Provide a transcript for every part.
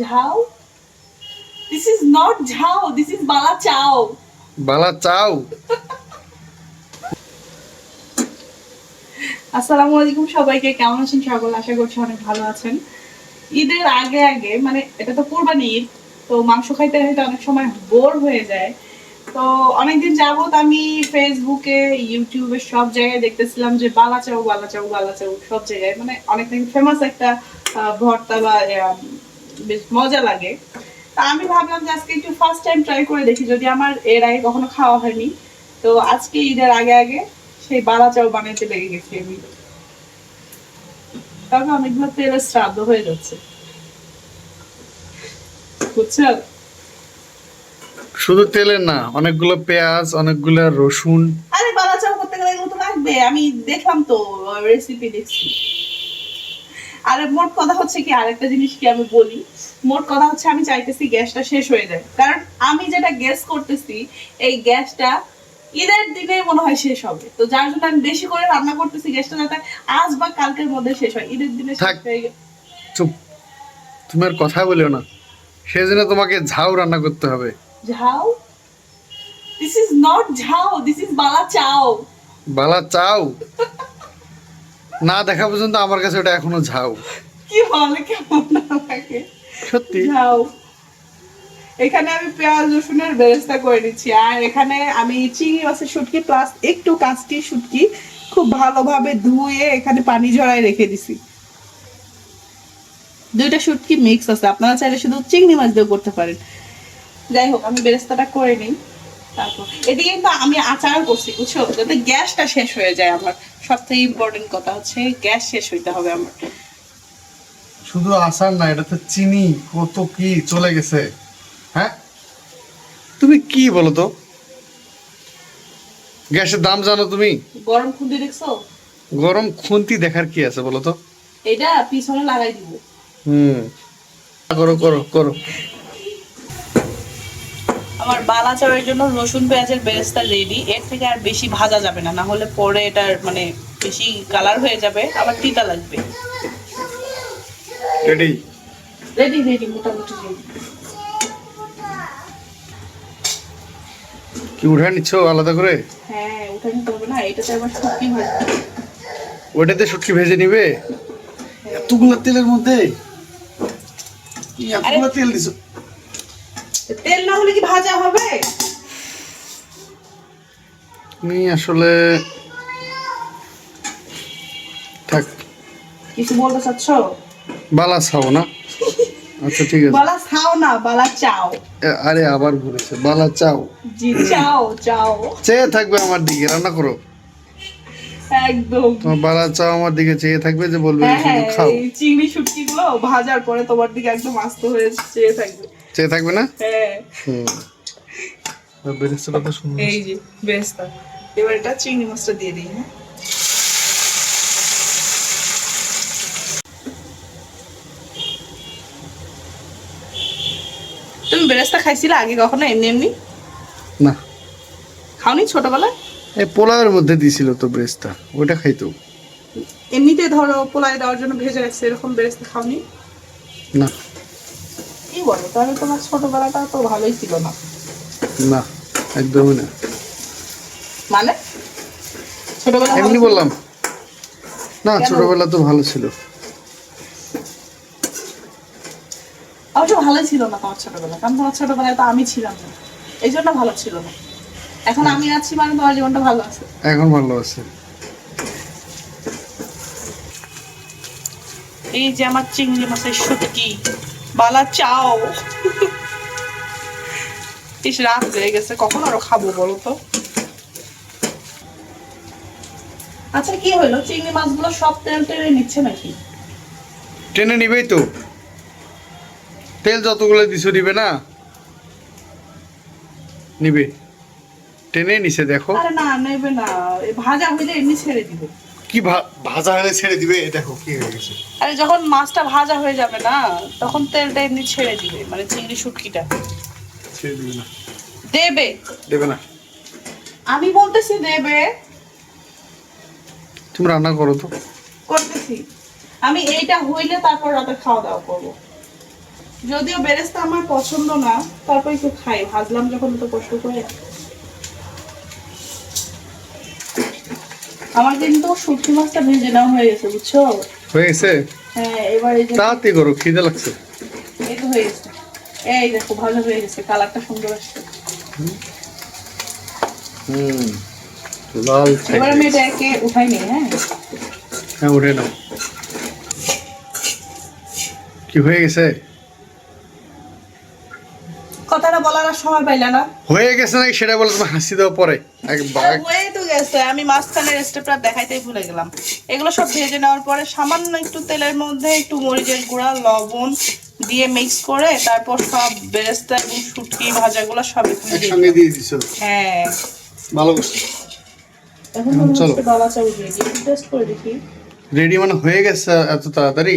ঝাউ this is not ঝাউ this is বালা চাও বালা চাও আসসালামু আলাইকুম সবাইকে কেমন আছেন সকল? আশা করছি অনেক ভালো আছেন। ঈদের আগে আগে মানে এটা তো কোরবানি ঈদ তো মাংস খাইতে খাইতে অনেক সময় বোর হয়ে যায়। তো অনেকদিন যাবত আমি ফেসবুকে ইউটিউবে সব জায়গায় দেখতেছিলাম যে বালাচাও বালাচাও বালাচাও সব জায়গায়। মানে অনেক ফেমাস একটা ভর্তা বা বেশ মজা লাগে। তা আমি ভাবলাম যে আজকে একটু ফার্স্ট টাইম ট্রাই করে দেখি যদি আমার এর আগে কখনো খাওয়া হয়নি। তো আজকে ঈদের আগে আগে সেই বালা চাও বানাইতে লেগে গেছি আমি। তবে অনেকগুলো তেলের শ্রাদ্ধ হয়ে যাচ্ছে। বুঝছ? শুধু তেলের না অনেকগুলো পেঁয়াজ অনেকগুলো রসুন। আরে বালা চাও করতে গেলে এগুলো তো লাগবে আমি দেখলাম তো রেসিপি দেখছি। আরে মোট কথা হচ্ছে কি আরেকটা জিনিস কি আমি বলি? মোট কথা হচ্ছে আমি চাইতেছি গ্যাসটা শেষ হয়ে যায় কারণ আমি যেটা গ্যাস করতেছি এই গ্যাসটা ঈদের দিনে মনে হয় শেষ হবে। তো যার জন্য আমি বেশি করে রান্না করতেছি গ্যাসটা যাতে আজ বা কালকের মধ্যে শেষ হয়। ঈদের দিনে শেষ হয়ে চুপ। তুমি আর কথা বলিও না। সেজন্য তোমাকে ঝাউ রান্না করতে হবে। ঝাউ? দিস ইজ নট ঝাউ দিস ইজ বালা চাও বালা চাও না দেখা পর্যন্ত আমার কাছে ওটা এখনও ঝাউ। কি বলে কেমন লাগে? সত্যি। যাও এখানে আমি পেঁয়াজ রসুনের বেরেস্তা করে নিচ্ছি। আর এখানে আমি চিংড়ি মাছের শুটকি প্লাস একটু কাঁচটি শুটকি খুব ভালোভাবে ধুয়ে এখানে পানি ঝরায় রেখে দিছি। দুইটা শুটকি মিক্স আছে। আপনারা চাইলে শুধু চিংড়ি মাছ দিয়েও করতে পারেন। যাই হোক আমি বেরেস্তাটা করে নিই। তারপর এদিকে কিন্তু আমি আচার করছি বুঝছ? যাতে গ্যাসটা শেষ হয়ে যায় আমার। সব থেকে ইম্পর্টেন্ট কথা হচ্ছে গ্যাস শেষ হইতে হবে আমার। শুধু না এটাতে চিনি কত কি চলে গেছে। হ্যাঁ? তুমি কি বলো তো? গ্যাসের দাম জানো তুমি? গরম খুন্দি দেখছ? গরম খুন্তি দেখার কি আছে বলো তো? এটা পিছনে লাগাই দিব। হুম। করো করো করো। আমার বালা চাওয়ার জন্য রসুন পেঁয়াজের বেরেস্তা রেডি এর থেকে আর বেশি ভাজা যাবে না না হলে পরে এটার মানে বেশি কালার হয়ে যাবে আবার তিতা লাগবে। রেডি রেডি রেডি মোটামুটি রেডি কি উঠে নিচ্ছ আলাদা করে? হ্যাঁ ওটা নিতে হবে না এটাতে আবার শুটকি ভাজা ওটাতে শুটকি ভেজে নিবে? এতগুলো তেলের মধ্যে? এতগুলো তেল দিছো? না হলে কি ভাজা হবে? তুমি আসলে থাক। কিছু বলতে চাচ্ছ? বালা খাও না। আচ্ছা ঠিক আছে। বালা খাও না বালা চাও। আরে আবার ঘুরেছে। বালা চাও। জি চাও চাও। চেয়ে থাকবে আমার দিকে রান্না করো। একদম। তোমার বালা চাও আমার দিকে চেয়ে থাকবে যে বলবে হ্যাঁ শুধু হ্যাঁ খাও। চিংড়ি শুটকি গুলো ভাজার পরে তোমার দিকে একদম আস্ত হয়ে চেয়ে থাকবে। চেয়ে থাকবে না? হ্যাঁ। হুম। বেরেস্তাটা তো সুন্দর এই যে বেস্তা এবার এটা চিংড়ি মাছটা দিয়ে দিই হ্যাঁ। তুমি বেরেস্তা খাইছিলে আগে কখনো এমনি এমনি? না। খাওনি ছোটবেলায়? এই পোলাওয়ের মধ্যে দিছিল তো বেরেস্তা ওটা খাইতো। এমনিতে ধরো পোলায় দেওয়ার জন্য ভেজে রাখছে এরকম বেরেস্তা খাওনি? না। বলো? তাহলে তোমার ছোটবেলাটা তো ভালোই ছিল না। না একদমই না। মানে? ছোটবেলা এমনি বললাম। না ছোটবেলা তো ভালো ছিল। অবশ্য ভালোই ছিল না তোমার ছোটবেলা কারণ তোমার ছোটবেলায় তো আমি ছিলাম না। এই জন্য ভালো ছিল না। এখন আমি আছি মানে তোমার জীবনটা ভালো আছে। এখন ভালো আছে। এই যে আমার চিংড়ি মাছের শুটকি। বালা চাও। ইস রাত হয়ে গেছে কখন আরও খাব বলো তো? আচ্ছা কি হলো? চিংড়ি মাছগুলো সব তেল টেনে নিচ্ছে নাকি? টেনে নিবেই তো। তেল যতগুলো দিছো নিবে না? নিবে। টেনে নিছে দেখো। আরে না নেবে না। ভাজা হইলে এমনি ছেড়ে দিবে। কি ভাজা হলে ছেড়ে দিবে? দেখো কি হয়ে গেছে। আরে যখন মাছটা ভাজা হয়ে যাবে না তখন তেলটা এমনি ছেড়ে দিবে মানে চিংড়ি শুটকিটা। ছেড়ে দিবে না। দেবে? দেবে না। আমি বলতেছি দেবে। তুমি রান্না করো তো। করতেছি। আমি এইটা হইলে তারপর রাতে খাওয়া দাওয়া করব। যদিও বেরেস্তা আমার পছন্দ না তারপর একটু খাই। ভাজলাম যখন তো কষ্ট করে। আমার কিন্তু শুটকি মাছটা ভেজে নেওয়া হয়ে গেছে বুঝছ? হয়ে গেছে? হ্যাঁ এবার এই যে তাড়াতাড়ি করো খিদে লাগছে। এই তো হয়ে গেছে। এই দেখো ভালো হয়ে গেছে কালারটা সুন্দর আসছে। হুম লাল এবার আমি এটাকে উঠাই নিই হ্যাঁ? হ্যাঁ উঠে নাও। কি হয়ে গেছে? কথাটা বলার আর সময় পাইলা না। হয়ে গেছে নাকি সেটা বলে তোমার হাসি দেওয়া পরে? এক হয়ে তো গেছে। আমি মাঝখানের স্টেপটা দেখাইতেই ভুলে গেলাম। এগুলো সব ভেজে নেওয়ার পরে সামান্য একটু তেলের মধ্যে একটু মরিচের গুঁড়া লবণ দিয়ে মিক্স করে তারপর সব বেরেস্তা এবং শুটকি ভাজাগুলো সব একসঙ্গে দিয়ে দিছো? হ্যাঁ। ভালো করছ? এখন। চলো। বাবা চাউ দিয়ে টেস্ট করে দেখি। রেডি মানে হয়ে গেছে এত তাড়াতাড়ি?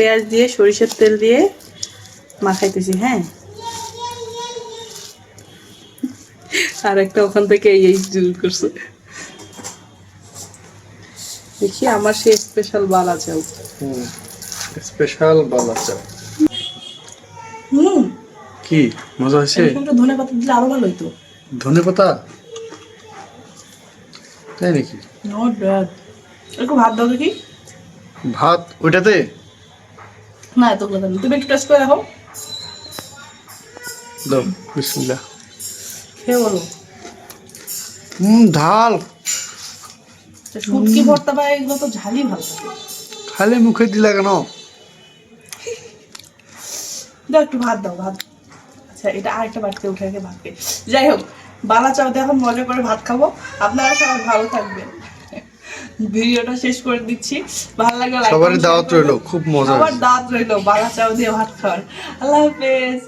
পেঁয়াজ দিয়ে সরিষার তেল দিয়ে মাখাইতেছি হ্যাঁ? আর একটা ওখান থেকে এই এই জুল করছে। দেখি আমার সেই স্পেশাল বালা চাউ স্পেশাল বালা চা হুম। কি মজা হয়েছে? ধনে পাতা দিলে আরও ভালো হইতো। ধনে পাতা? তাই নাকি? নট ব্যাড একটু ভাত দাও দেখি। ভাত ওইটাতে? না এত কথা না। তুমি একটু টেস্ট করে রাখো দাও বিসমিল্লাহ। খেয়ে বলো। হুম ঢাল। শুটকি ভর্তা বা এগুলো তো ঝালই ভালো খালি মুখে দিলা কেন? দাও একটু ভাত দাও ভাত। আচ্ছা এটা আরেকটা বাড়িতে উঠে রেখে ভাত যাই হোক বালা চাওতে এখন মজা করে ভাত খাব। আপনারা সবাই ভালো থাকবেন। ভিডিওটা শেষ করে দিচ্ছি। ভালো লাগলে সবার দাওয়াত। রইল খুব মজা সবার দাঁত দাওয়াত রইল বালা চাও দিয়ে ভাত খাওয়ার। আল্লাহ হাফেজ।